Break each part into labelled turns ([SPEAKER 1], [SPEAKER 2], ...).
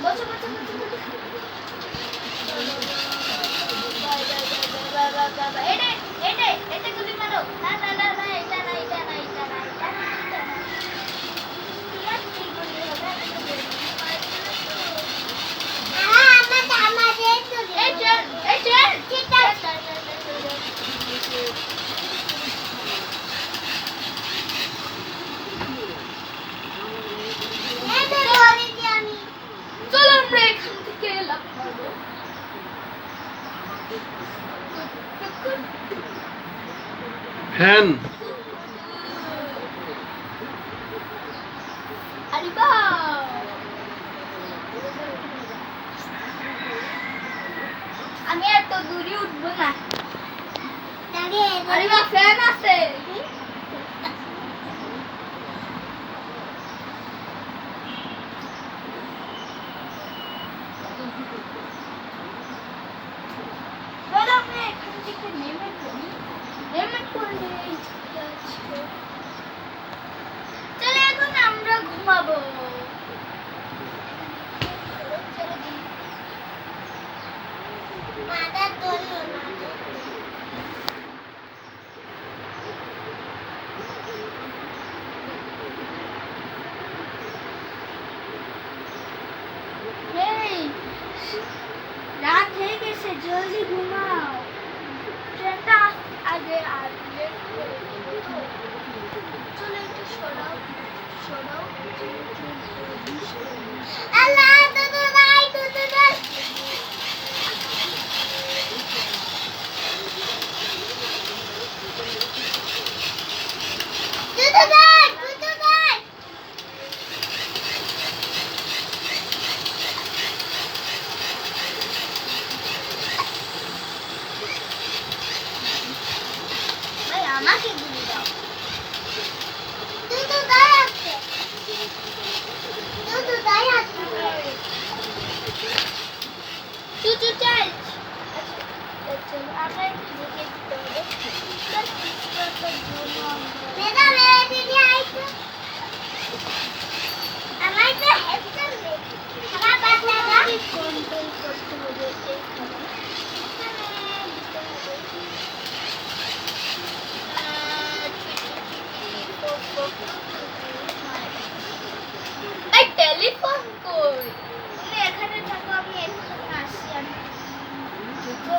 [SPEAKER 1] 맞춰 맞춰 맞춰
[SPEAKER 2] fan.
[SPEAKER 1] আমি এত দূরে উঠবো না। আরে বা ফ্যান আছে। জলদি ঘুমাও। ট্রেনটা আগে আর লেট করে চলে একটু সরাও সরাও আমাকে গুলি দাও দুধু দায় আসছে দুধু দায় আসছে চুচু চাল আমরা একটু দেখে দিতে হবে আমার তো হেল্প করবে আমার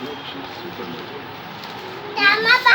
[SPEAKER 1] Dá tá, uma